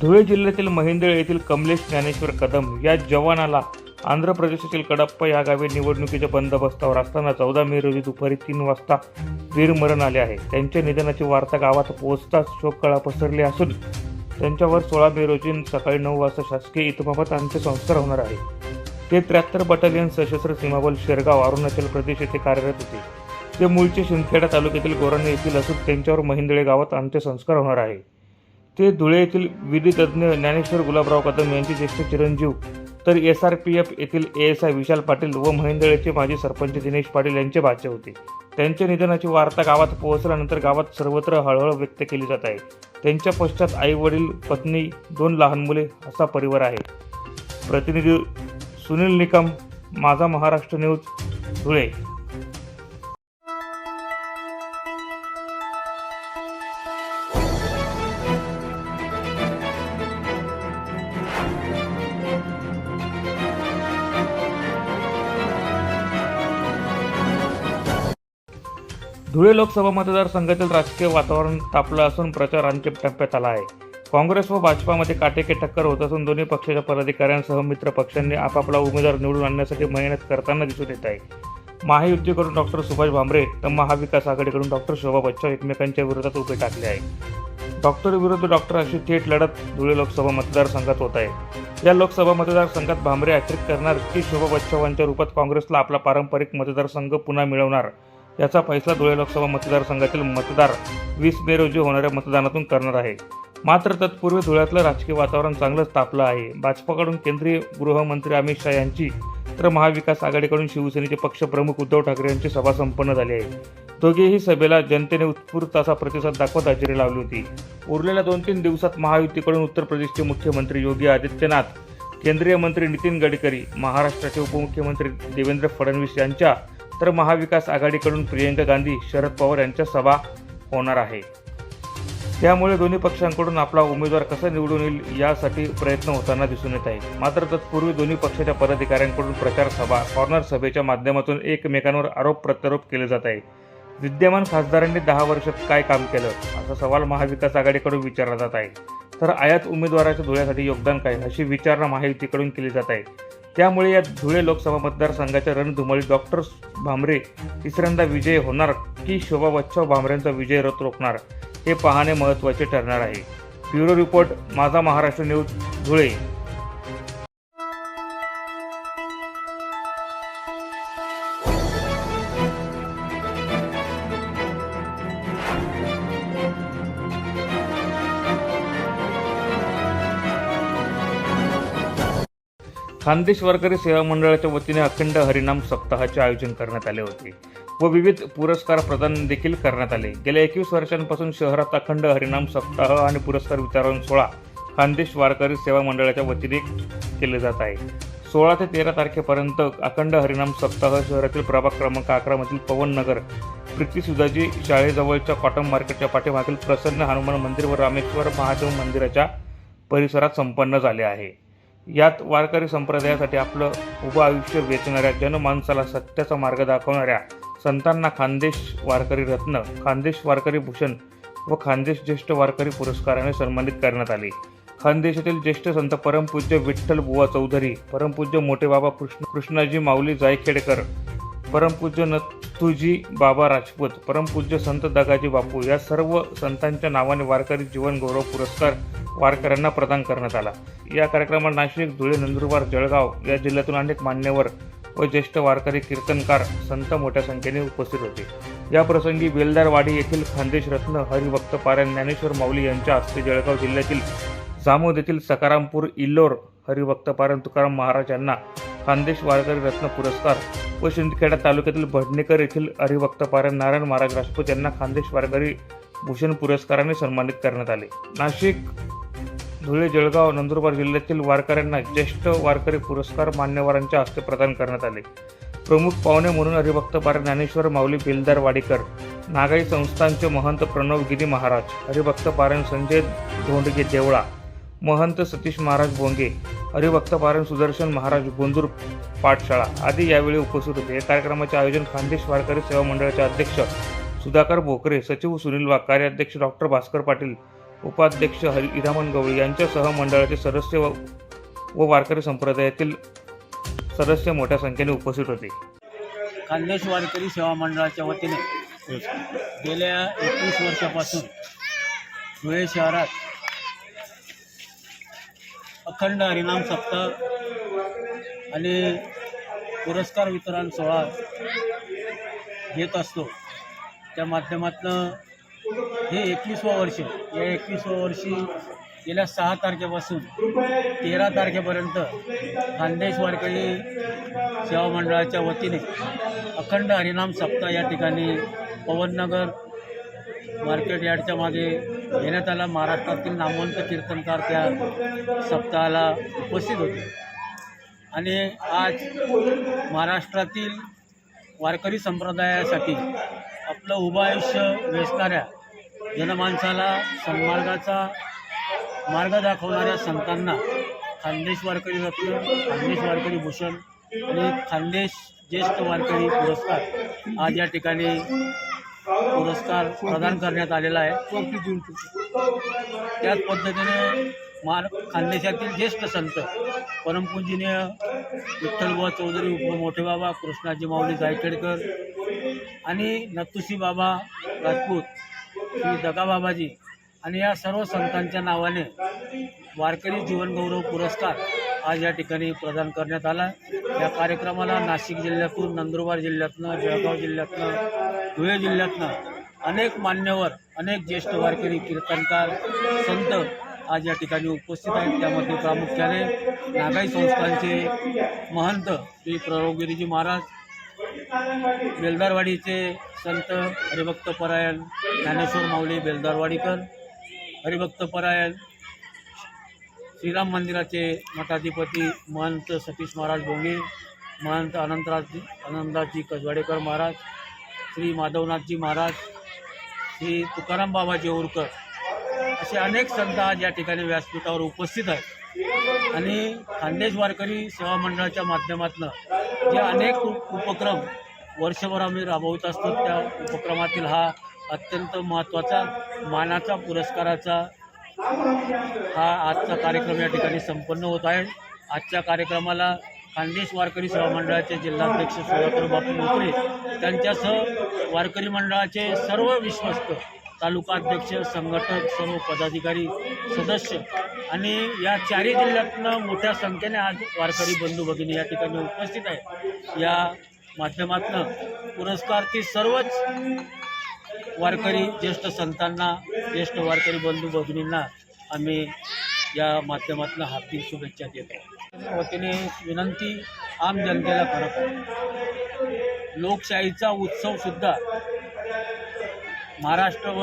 धुळे जिल्ह्यातील महेंदळ येथील कमलेश ज्ञानेश्वर कदम या जवानाला आंध्र प्रदेशातील कडप्पा या गावी निवडणुकीच्या बंदोबस्तावर असताना चौदा मे रोजी दुपारी तीन वाजता वीरमरण आले आहे. त्यांच्या निधनाची वार्ता गावात पोहोचताच शोककळा पसरली असून त्यांच्यावर सोळा मे रोजी सकाळी नऊ वाजता शासकीय इतमामात अंत्यसंस्कार होणार आहे ते त्र्याहत्तर बटालियन सशस्त्र सीमाबल शेरगाव अरुणाचल प्रदेश येथे कार्यरत होते. ते मूळचे शिंदखेडा तालुक्यातील गोराणे येथील असून त्यांच्यावर महिंदळे गावात अंत्यसंस्कार होणार आहे. ते धुळे येथील विधितज्ञ ज्ञानेश्वर गुलाबराव कदम यांचे ज्येष्ठ चिरंजीव तर एस आर पी एफ येथील A S I Vishal Patil व महिंदळेचे माजी सरपंच दिनेश पाटील यांचे भाचे होते. त्यांच्या निधनाची वार्ता गावात पोहोचल्यानंतर गावात सर्वत्र हळहळ व्यक्त केली जात आहे. त्यांच्या पश्चात आई वडील पत्नी दोन लहान मुले असा परिवार आहे. प्रतिनिधी सुनील निकम माझा महाराष्ट्र न्यूज धुळे. धुळे लोकसभा मतदारसंघातील राजकीय वातावरण तापलं असून प्रचार अंतिम टप्प्यात आला आहे. काँग्रेस व भाजपामध्ये काटेकी टक्कर होत असून दोन्ही पक्षाच्या पदाधिकाऱ्यांसह मित्र पक्षांनी आपापला उमेदवार निवडून आणण्यासाठी मेहनत करताना दिसून येत आहे. महायुतीकडून डॉक्टर सुभाष भामरे तर महाविकास आघाडीकडून डॉक्टर शोभा बच्चाव एकमेकांच्या विरोधात उभे टाकले आहे. डॉक्टर विरुद्ध डॉक्टर अशी थेट लढत धुळे लोकसभा मतदारसंघात होत आहे. या लोकसभा मतदारसंघात भामरे हॅट्रिक करणार की शोभा बच्चावांच्या रूपात काँग्रेसला आपला पारंपरिक मतदारसंघ पुन्हा मिळवणार? याचा फैसला धुळे लोकसभा मतदारसंघातील मतदार वीस मे रोजी होणाऱ्या मतदानातून करणार आहे. मात्र तत्पूर्वी धुळ्यातलं राजकीय वातावरण चांगलंच तापलं आहे. भाजपाकडून केंद्रीय गृहमंत्री अमित शहा यांची तर महाविकास आघाडीकडून शिवसेनेचे पक्षप्रमुख उद्धव ठाकरे यांची सभा संपन्न झाली आहे. दोघेही सभेला जनतेने उत्स्फूर्त असा प्रतिसाद दाखवत हजेरी लावली होती. उरलेल्या दोन तीन दिवसात महायुतीकडून उत्तर प्रदेशचे मुख्यमंत्री योगी आदित्यनाथ केंद्रीय मंत्री नितीन गडकरी महाराष्ट्राचे उपमुख्यमंत्री देवेंद्र फडणवीस यांच्या तर महाविकास आघाडीकडून प्रियंका गांधी शरद पवार यांच्या सभा होणार आहे. त्यामुळे दोन्ही पक्षांकडून आपला उमेदवार कसा निवडून येईल यासाठी प्रयत्न होताना दिसून येत आहे मात्र तत्पूर्वी दोन्ही पक्षाच्या पदाधिकाऱ्यांकडून प्रचार सभा कॉर्नर सभेच्या माध्यमातून एकमेकांवर आरोप प्रत्यारोप केले जात आहे विद्यमान खासदारांनी दहा वर्षात काय काम केलं असा सवाल महाविकास आघाडीकडून विचारला जात आहे. तर आयात उमेदवाराच्या धुळ्यासाठी योगदान काय अशी विचारणा महायुतीकडून केली जात आहे. त्यामुळे या धुळे लोकसभा मतदारसंघाच्या रणधुमळी डॉक्टर भामरे तिसऱ्यांदा विजय होणार की शोभा बच्चाव भामरेंचा विजय रथ रोखणार हे पाहणे महत्त्वाचे ठरणार आहे. Bureau report Majha Maharashtra news Dhule. Khandesh Warkari सेवा मंडळाच्या वतीने अखंड हरिनाम सप्ताहाचे आयोजन करण्यात आले होते व विविध पुरस्कार प्रदान देखील करण्यात आले. गेल्या एकवीस वर्षांपासून शहरात अखंड हरिनाम सप्ताह आणि पुरस्कार वितरण सोहळा खानदेश वारकरी सेवा मंडळाच्या वतीने केले जात आहे. सोळा ते तेरा तारखेपर्यंत अखंड हरिनाम सप्ताह शहरातील प्रभाग क्रमांक अकरामधील पवन नगर प्रीती सुधाजी शाळेजवळच्या कॉटन मार्केटच्या पाठीमागील प्रसन्न हनुमान मंदिर व रामेश्वर महादेव मंदिराच्या परिसरात संपन्न झाले आहे. यात वारकरी संप्रदायासाठी आपलं उभं आयुष्य वेचणाऱ्या जनमानसाला सत्याचा मार्ग दाखवणाऱ्या संतांना खानदेश वारकरी रत्न खानदेश वारकरी भूषण व खानदेश ज्येष्ठ वारकरी पुरस्काराने सन्मानित करण्यात आले. खानदेशातील ज्येष्ठ संत परमपूज्य विठ्ठल बुवा चौधरी परमपूज्य मोठे बाबा कृष्ण कृष्णाजी माऊली जायखेडकर परमपूज्य न तुजी बाबा राजपूत परमपूज्य संत दगाजी बापू या सर्व संतांच्या नावाने वारकरी जीवन गौरव पुरस्कार वारकऱ्यांना प्रदान करण्यात आला. या कार्यक्रमात नाशिक धुळे नंदुरबार जळगाव या जिल्ह्यातून अनेक मान्यवर व ज्येष्ठ वारकरी कीर्तनकार संत मोठ्या संख्येने उपस्थित होते. या प्रसंगी बेलदारवाडी येथील खानदेश रत्न हरिभक्त पारायण ज्ञानेश्वर माऊली यांच्या हस्ते जळगाव जिल्ह्यातील जामोद येथील सकारामपूर इल्लोर हरिभक्त पारायण तुकाराम महाराज यांना खानदेश वारकरी रत्न पुरस्कार व शिंदखेडा तालुक्यातील भडणेकर येथील हरिभक्तपारायण नारायण महाराज राजपूत यांना खानदेश वारकरी भूषण पुरस्काराने सन्मानित करण्यात आले. नाशिक धुळे जळगाव नंदुरबार जिल्ह्यातील वारकऱ्यांना ज्येष्ठ वारकरी पुरस्कार मान्यवरांच्या हस्ते प्रदान करण्यात आले. प्रमुख पाहुणे म्हणून हरिभक्त पारायण ज्ञानेश्वर माऊली बेलदार वाडीकर नागाई संस्थांचे महंत प्रणवगिरी महाराज हरिभक्त पारायण संजय धोंडगे देवळा महंत सतीश महाराज बोंगे हरिभक्त पारण सुदर्शन महाराज गोंदूर पाठशाळा आदी यावेळी उपस्थित होते. या कार्यक्रमाचे आयोजन खानदेश वारकरी सेवा मंडळाचे अध्यक्ष सुधाकर भोकरे सचिव सुनील वाघ कार्याध्यक्ष डॉक्टर भास्कर पाटील उपाध्यक्ष हरि इरामन गवळी यांच्यासह मंडळाचे सदस्य व व वारकरी संप्रदायातील सदस्य मोठ्या संख्येने उपस्थित होते. खानदेश वारकरी सेवा मंडळाच्या वतीने गेल्या एकवीस वर्षापासून धुळे शहरात अखंड हरिनाम सप्ताह आणि पुरस्कार वितरण सोहळा घेत असतो. त्या माध्यमातून हे एकवीसवं वर्ष या एकवीसवं वर्षी गेल्या सहा तारखेपासून तेरा तारखेपर्यंत खानदेश वारकरी सेवा मंडळाच्या वतीने अखंड हरिनाम सप्ताह या ठिकाणी पवननगर मार्केट यार्डच्या मागे घेण्यात आला. महाराष्ट्रातील नामवंत कीर्तनकार त्या सप्ताहाला उपस्थित होते. आणि आज महाराष्ट्रातील वारकरी संप्रदायासाठी आपलं उभं आयुष्य वेचणाऱ्या जनमानसाला सन्मार्गाचा मार्ग दाखवणाऱ्या संतांना खानदेश वारकरी रत्न खानदेश वारकरी भूषण आणि खानदेश ज्येष्ठ वारकरी पुरस्कार आज या ठिकाणी पुरस्कार प्रदान करण्यात आलेला आहे. त्याच पद्धतीने महान खानदेशातील ज्येष्ठ संत परमपूजनीय विठ्ठलबुवा चौधरी उप मोठे बाबा कृष्णाजी माऊली गायखेडकर आणि नत्तुशी बाबा राजपूत श्री दगाबाबाजी आणि या सर्व संतांच्या नावाने वारकरी जीवनगौरव पुरस्कार आज या ठिकाणी प्रदान करण्यात आला. या कार्यक्रमाला नाशिक जिल्ह्यातून नंदुरबार जिल्ह्यातनं जळगाव जिल्ह्यातनं धुळे जिल्ह्यातनं अनेक मान्यवर अनेक ज्येष्ठ वारकरी कीर्तनकार संत आज या ठिकाणी उपस्थित आहेत. त्यामध्ये प्रामुख्याने नागाई संस्थांचे महंत श्री प्रभुगिरीजी महाराज बेलदारवाडीचे संत हरिभक्त परायण ज्ञानेश्वर माऊली बेलदारवाडीकर हरिभक्त परायण श्रीराम मंदिराचे मठाधिपती महंत सतीश महाराज भोंगे महंत अनंतराज अनंतराजजी कसवाडेकर महाराज श्री माधवनाथजी महाराज श्री तुकाराम बाबाजी ओरकर असे अनेक संत आज या ठिकाणी व्यासपीठावर उपस्थित आहेत. आणि खान्देश वारकरी सेवा मंडळाच्या माध्यमातून जे अनेक उपक्रम वर्षभर आम्ही राबवत असतो त्या उपक्रमातील हा अत्यंत महत्त्वाचा मानाचा पुरस्काराचा हा आजचा कार्यक्रम या ठिकाणी संपन्न होत आहे. आजच्या कार्यक्रमाला खानदेश वारकरी सेवा मंडळाचे जिल्हाध्यक्ष सुधाकर बापू मोकरे त्यांच्यासह वारकरी मंडळाचे सर्व विश्वस्त तालुका अध्यक्ष संघटक सर्व पदाधिकारी सदस्य आणि या चारही जिल्ह्यातनं मोठ्या संख्येने आज वारकरी बंधू भगिनी या ठिकाणी उपस्थित आहेत. या माध्यमातनं पुरस्कारची सर्वच वारकरी ज्येष्ठ संतांना ज्येष्ठ वारकरी बंधू भगिनींना आम्ही या माध्यमातून हार्दिक शुभेच्छा देतो. वतीने विनंती आम जनतेला करत आहे. लोकशाहीचा उत्सव सुद्धा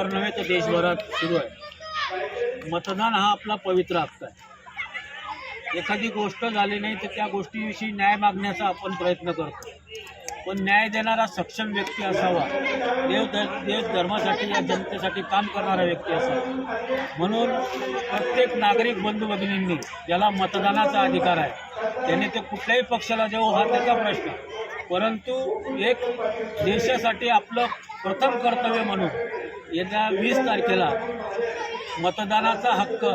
नव्हे तर देशभरात सुरू आहे. मतदान हा आपला पवित्र हक्क आहे. एखादी गोष्ट झाली नाही तर त्या गोष्टीविषयी न्याय मागण्याचा आपण प्रयत्न करतो. पण न्याय देणारा सक्षम व्यक्ती असावा. देव देश धर्मासाठी या जनतेसाठी काम करणारा व्यक्ती असावा. म्हणून प्रत्येक नागरिक बंधू भगिनींनी ज्याला मतदानाचा अधिकार आहे. त्याने ते कुठल्याही पक्षाला देऊ हा त्याचा प्रश्न परंतु एक देशासाठी आपलं प्रथम कर्तव्य म्हणून येत्या वीस तारखेला मतदानाचा हक्क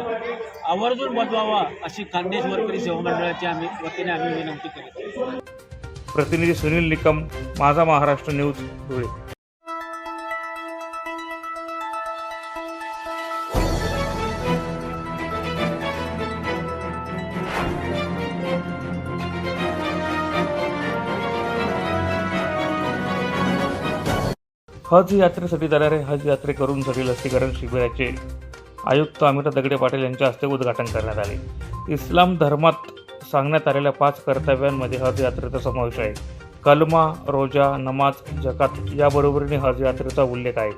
आवर्जून बजवावा अशी खानदेश वारकरी सेवा मंडळाची आम्ही वतीने आम्ही विनंती करीत. आहोत. प्रतिनिधी सुनील निकम माझा महाराष्ट्र न्यूज धुळे. हज यात्रेसाठी जाणारे हज यात्रेकरूंसाठी लसीकरण शिबिराचे आयुक्त अमिता दगडे पाटील यांच्या हस्ते उद्घाटन करण्यात आले. इस्लाम धर्मात सांगण्यात आलेल्या पाच कर्तव्यांमध्ये हज यात्रेचा समावेश आहे. कलमा रोजा नमाज जकात याबरोबरीने हज यात्रेचा उल्लेख आहे.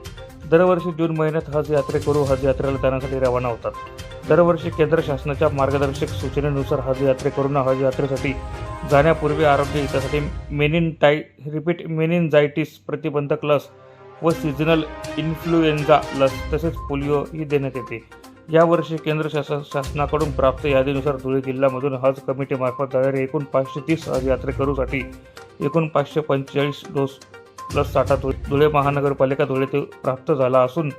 दरवर्षी जून महिन्यात हज यात्रेकरू हज यात्रेला जाण्यासाठी रवाना होतात. दरवर्षी केंद्र शासनाच्या मार्गदर्शक सूचनेनुसार हज यात्रेकरूंना हज यात्रेसाठी जाण्यापूर्वी आरोग्य हितासाठी मेनिनटाय रिपीट मेनिनजायटिस प्रतिबंधक लस व सिजनल इन्फ्लुएन्झा लस तसेच पोलिओ ही देण्यात येते. यावर्षी केंद्र शासन शासनाकडून प्राप्त यादीनुसार धुळे जिल्ह्यामधून हज कमिटीमार्फत जाणारे एकूण पाचशे तीस हज यात्रेकरूसाठी एकूण पाचशे पंचेचाळीस डोस प्लस साठा धुळे महानगरपालिका धुळे ते प्राप्त झाला असून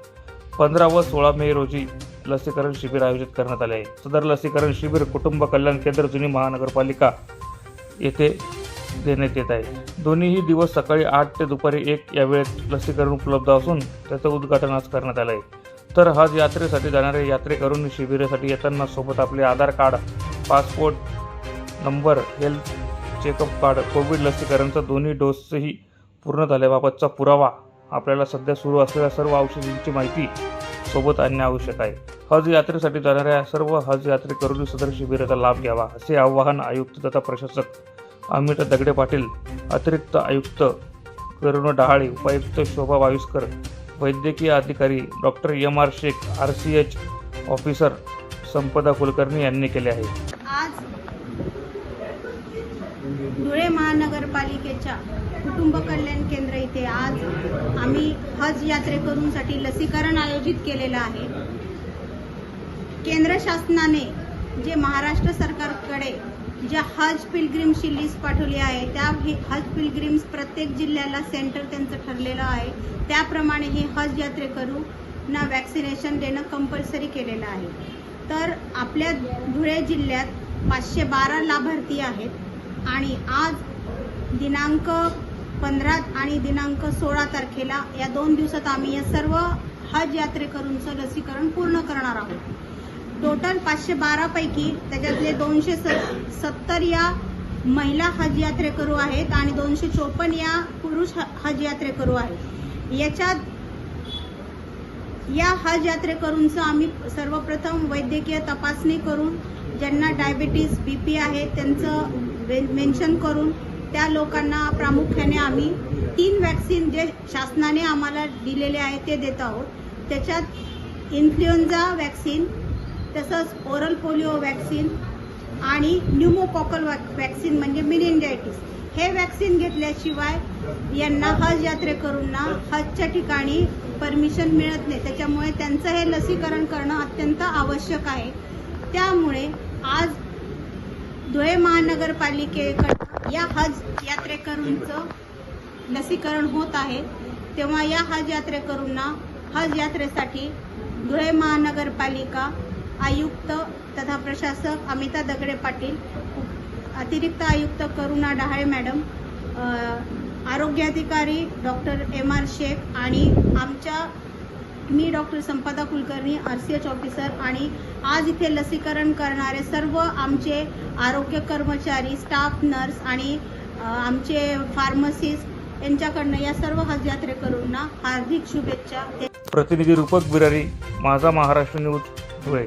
पंधरा व सोळा मे रोजी लसीकरण शिबिर आयोजित करण्यात आले आहे. सदर लसीकरण शिबिर कुटुंब कल्याण केंद्र जुनी महानगरपालिका येथे देण्यात येत आहे. दोन्हीही दिवस सकाळी आठ ते दुपारी एक या वेळेत लसीकरण उपलब्ध असून त्याचं उद्घाटन आज करण्यात आलं आहे तर हज यात्रेसाठी जाणारे यात्रेकरून शिबिरासाठी येताना सोबत आपले Aadhaar card passport number health checkup card Covid लसीकरणचा दोन्ही डोसही पूर्ण झाल्याबाबतचा पुरावा आपल्याला सध्या सुरू असलेल्या सर्व औषधींची माहिती सोबत आणणे आवश्यक आहे. हज यात्रेसाठी जाणाऱ्या सर्व हज यात्रेकरूंनी सदर शिबिराचा लाभ घ्यावा असे आवाहन आयुक्त तथा प्रशासक अमित दगडे पाटील अतिरिक्त आयुक्त करुण डहाळे उपायुक्त शोभा वायुस्कर वैद्यकीय अधिकारी doctor M R Shaikh R C H officer Sampada Kulkarni यांनी केले आहे. आज धुळे महानगरपालिकेच्या कुटुंब कल्याण केंद्र इथे आज आम्ही हज यात्रेकरूंसाठी लसीकरण आयोजित केलेलं आहे. केंद्र शासनाने जे महाराष्ट्र सरकारकडे ज्या हज पिलग्रिम्सची लिस्ट पाठवली आहे त्या हे हज पिलग्रिम्स प्रत्येक जिल्ह्याला सेंटर त्यांचं ठरलेलं आहे. त्याप्रमाणे हे हज यात्रेकरूंना वॅक्सिनेशन देणं कंपल्सरी केलेलं आहे. तर आपल्या धुळे जिल्ह्यात पाचशे बारा लाभार्थी आहेत आणि आज दिनांक पंधरा आणि दिनांक सोळा तारखेला या दोन दिवसात आम्ही या सर्व हज यात्रेकरूंचं लसीकरण पूर्ण करणार आहोत. टोटल पाचशे बारापैकी त्याच्यातले दोनशे सत्तर या महिला हज यात्रेकरू आहेत आणि दोनशे चोपन्न या पुरुष ह- हज यात्रेकरू आहेत. याच्यात या हज यात्रेकरूंचं आम्ही सर्वप्रथम वैद्यकीय तपासणी करून ज्यांना डायबिटीस बी पी आहे त्यांचं मेन्शन करून त्या लोकांना प्रामुख्याने आम्ही तीन वॅक्सिन जे शासनाने आम्हाला दिलेले आहे ते देत आहोत. त्याच्यात इन्फ्लुएन्झा वॅक्सिन तसंच ओरल पोलिओ वॅक्सिन आणि न्यूमोकॉकल वॅक वॅक्सिन म्हणजे मिनिंजायटिस हे वॅक्सिन घेतल्याशिवाय यांना हज यात्रेकरूंना हजच्या ठिकाणी परमिशन मिळत नाही. त्याच्यामुळे त्यांचं हे लसीकरण करणं अत्यंत आवश्यक आहे. त्यामुळे आज धुळे महानगरपालिकेकडं या हज यात्रेकरूंचं लसीकरण होत आहे. तेव्हा या हज यात्रेकरूंना हज यात्रेसाठी धुळे महानगरपालिका आयुक्त तथा प्रशासक अमिता दगडे पाटील अतिरिक्त आयुक्त करुणा डहाळे मॅडम आरोग्याधिकारी आरोग्य अधिकारी डॉक्टर एम आर शेख आणि आमच्या मी doctor Sampada Kulkarni R C H officer आणि आज इथे लसीकरण करणारे सर्व आमचे आरोग्य कर्मचारी स्टाफ नर्स आणि आमचे फार्मसिस्ट यांच्याकडनं या सर्व हज यात्रेकरूंना हार्दिक शुभेच्छा. प्रतिनिधी रूपक बिरारी माझा महाराष्ट्र न्यूज. धुळे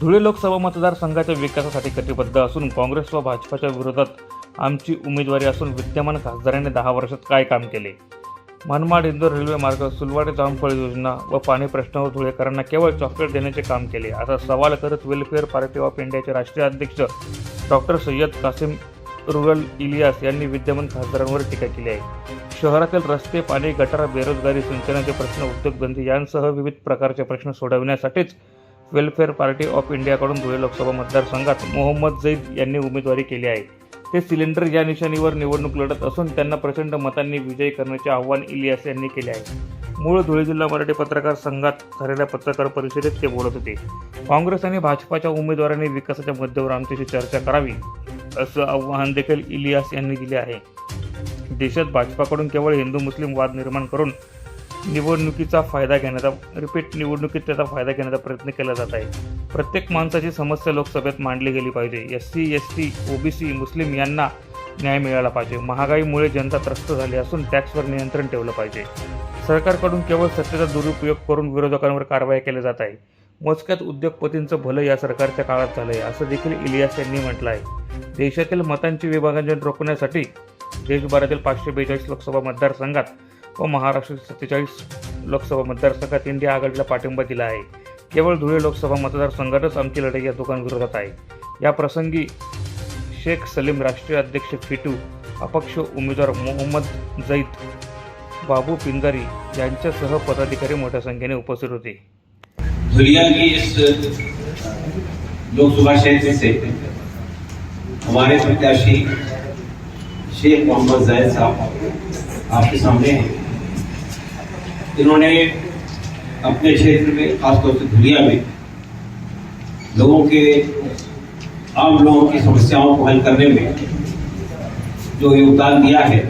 धुळे लोकसभा मतदारसंघाच्या विकासासाठी कटिबद्ध असून काँग्रेस व भाजपच्या विरोधात आमची उमेदवारी असून विद्यमान खासदारांनी दहा वर्षात काय काम केले? मनमाड इंदोर रेल्वे मार्ग सुलवाडे जामफळ योजना व पाणी प्रश्नावर धुळेकरांना केवळ चॉकलेट देण्याचे काम केले. असा सवाल करत वेलफेअर पार्टी ऑफ इंडियाचे राष्ट्रीय अध्यक्ष डॉक्टर सय्यद कासिम रुरल इलियास यांनी विद्यमान खासदारांवर टीका केली आहे. शहरातील रस्ते पाणी गटार बेरोजगारी सिंचनाचे प्रश्न उद्योगधंदे यांसह विविध प्रकारचे प्रश्न सोडवण्यासाठीच वेलफेअर पार्टी ऑफ इंडियाकडून धुळे लोकसभा मतदारसंघात मोहम्मद जैद यांनी उमेदवारी केली आहे. ते सिलेंडर या निशाणीवर निवडणूक लढत असून त्यांना प्रचंड मतांनी विजयी करण्याचे आव्हान इलियास यांनी केले आहे. मूळ धुळे जिल्हा मराठी पत्रकार संघात झालेल्या पत्रकार परिषदेत ते बोलत होते. काँग्रेस आणि भाजपाच्या उमेदवारांनी विकासाच्या मुद्द्यावर आमच्याशी चर्चा करावी असं आव्हान देखील इलियास यांनी दिले आहे. देशात भाजपाकडून केवळ हिंदू मुस्लिम वाद निर्माण करून निवडणुकीचा फायदा घेण्याचा रिपीट निवडणुकीत त्याचा फायदा घेण्याचा प्रयत्न केला जात आहे. प्रत्येक माणसाची समस्या लोकसभेत मांडली गेली पाहिजे. S C S T OBC मुस्लिम यांना न्याय मिळाला पाहिजे. महागाईमुळे जनता त्रस्त झाली असून टॅक्सवर नियंत्रण ठेवलं पाहिजे. सरकारकडून केवळ सत्तेचा दुरुपयोग करून विरोधकांवर कारवाई केली जात आहे. मोजक्यात उद्योगपतींचं भलं या सरकारच्या काळात झालं आहे असं देखील इलियास यांनी म्हटलं आहे देशातील मतांची विभागांजन रोखण्यासाठी देशभरातील पाचशे बेचाळीस लोकसभा मतदारसंघात व महाराष्ट्र सत्तेचाळीस लोकसभा मतदारसंघात इंडिया आघाडीला पाठिंबा दिला आहे. केवळ धुळे लोकसभा मतदारसंघातच आमची लढाई या दोघांविरोधात आहे. या प्रसंगी शेख सलीम राष्ट्रीय अध्यक्ष फिटू अपक्ष उमेदवार मोहम्मद जैद बाबू पिंजारी यांच्यासह पदाधिकारी मोठ्या संख्येने उपस्थित होते. की इस लोकसभा क्षेत्र से हमारे प्रत्याशी शेख मोहम्मद जैद साहब आपके सामने हैं। इन्होंने अपने क्षेत्र में, खासतौर से दुनिया में, लोगों के, आम लोगों की समस्याओं को हल करने में जो योगदान दिया है,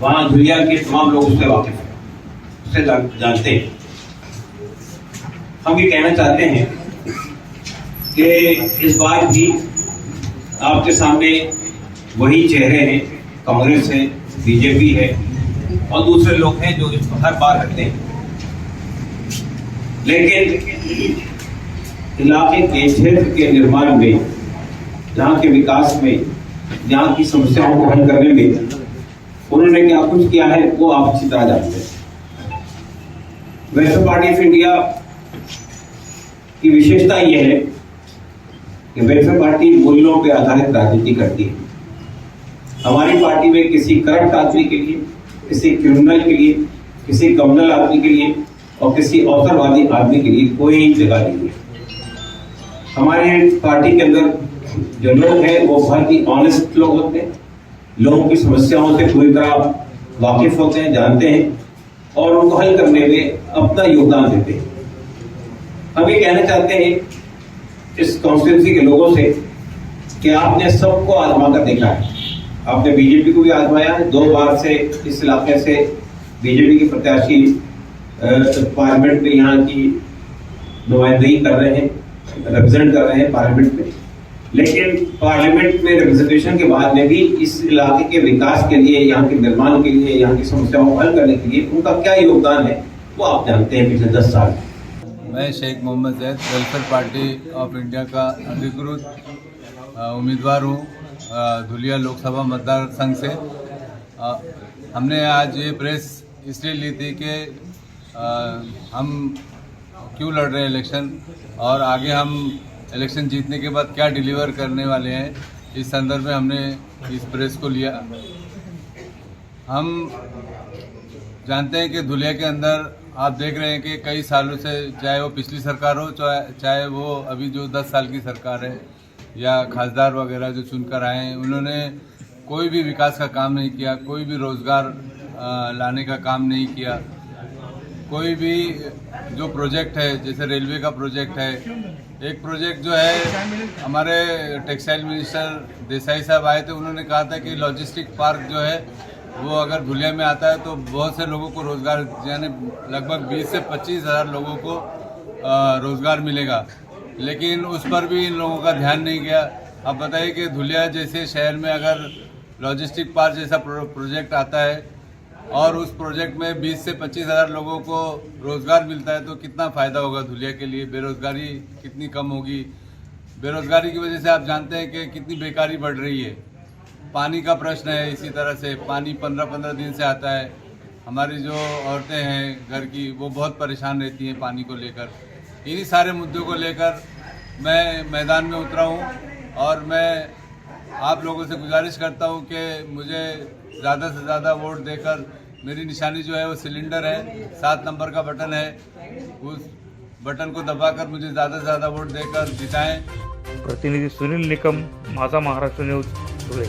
वहाँ दुनिया के तमाम लोग उससे वाकिफ हैं, उससे जानते हैं। हम ये कहना चाहते हैं कि इस बार भी आपके सामने वही चेहरे हैं, कांग्रेस है, बीजेपी है और दूसरे लोग हैं जो इसको हर बार रखते हैं। लेकिन इलाके के क्षेत्र के निर्माण में यहाँ के विकास में यहाँ की समस्याओं को हल करने में उन्होंने क्या कुछ किया है, वो आप अच्छी तरह जानते हैं। वेलफेयर पार्टी ऑफ़ इंडिया की विशेषता यह है कि वेलफेयर पार्टी मूल्यों पर आधारित राजनीति करती है। हमारी पार्टी में किसी करप्ट आदमी के लिए किसी क्रिमिनल के लिए, किसी कम्युनल आदमी के लिए और किसी अवसरवादी आदमी के लिए कोई जगह नहीं है। हमारे पार्टी के अंदर जो लोग हैं, वो बहुत ही ऑनेस्ट लोग होते हैं। लोगों की समस्याओं से पूरी तरह वाकिफ होते हैं, जानते हैं और उनको हल करने में अपना योगदान देते हैं। हम ये कहना चाहते हैं इस कॉन्स्टिट्यूंसी के लोगों से कि आपने सबको आजमा कर देखा है। आपने बीजेपी को भी आजमाया, दो बार से इस इलाके से बीजेपी के प्रत्याशी पार्लियामेंट में यहाँ की नुमाइंदगी कर रहे हैं, रिप्रेजेंट कर रहे हैं पार्लियामेंट में। लेकिन पार्लियामेंट में रिप्रेजेंटेशन के बाद में भी इस इलाके के विकास के लिए, यहाँ के निर्माण के लिए, यहाँ की समस्याओं को हल करने के लिए उनका क्या योगदान है, वो आप जानते हैं पिछले दस साल मैं। Sheikh Mohammed Zaid, welfare party of India का अधिकृत उम्मीदवार हूँ। धुलिया लोकसभा मतदार संघ से। अ, हमने आज ये प्रेस इसलिए ली थी कि हम क्यों लड़ रहे हैं इलेक्शन और आगे हम इलेक्शन जीतने के बाद क्या डिलीवर करने वाले हैं इस संदर्भ में हमने इस प्रेस को लिया। हम जानते हैं कि धुलिया के अंदर आप देख रहे हैं कि कई सालों से चाहे वो पिछली सरकार हो चाहे वो अभी जो दस साल की सरकार है या खासदार वगैरह जो चुनकर आए हैं उन्होंने कोई भी विकास का काम नहीं किया, कोई भी रोज़गार लाने का काम नहीं किया। कोई भी जो प्रोजेक्ट है, जैसे रेलवे का प्रोजेक्ट है, एक प्रोजेक्ट जो है, हमारे टेक्सटाइल मिनिस्टर देसाई साहब आए थे, उन्होंने कहा था कि लॉजिस्टिक पार्क जो है, वो अगर धुलिया में आता है तो बहुत से लोगों को रोज़गार, यानी लगभग 20 से पच्चीस हज़ार लोगों को रोज़गार मिलेगा। लेकिन उस पर भी इन लोगों का ध्यान नहीं गया। अब बताइए कि धुलिया जैसे शहर में अगर लॉजिस्टिक पार्क जैसा प्रो, प्रोजेक्ट आता है और उस प्रोजेक्ट में 20 से पच्चीस हज़ार लोगों को रोज़गार मिलता है तो कितना फ़ायदा होगा धुलिया के लिए? बेरोजगारी कितनी कम होगी? बेरोजगारी की वजह से आप जानते हैं कि कितनी बेकारी बढ़ रही है। पानी का प्रश्न है इसी तरह से। पानी पंद्रह पंद्रह दिन से आता है। हमारी जो औरतें हैं घर की वो बहुत परेशान रहती हैं पानी को लेकर। इन्हीं सारे मुद्दों को लेकर मैं मैदान में उतरा हूँ और मैं आप लोगों से गुजारिश करता हूँ कि मुझे ज़्यादा से ज़्यादा वोट देकर मेरी निशानी जो है वो सिलेंडर है, सात नंबर का बटन है। उस बटन को दबाकर मुझे ज़्यादा से ज़्यादा वोट देकर जिताएँ। प्रतिनिधि सुनील निकम, माझा महाराष्ट्र न्यूज़ धुळे।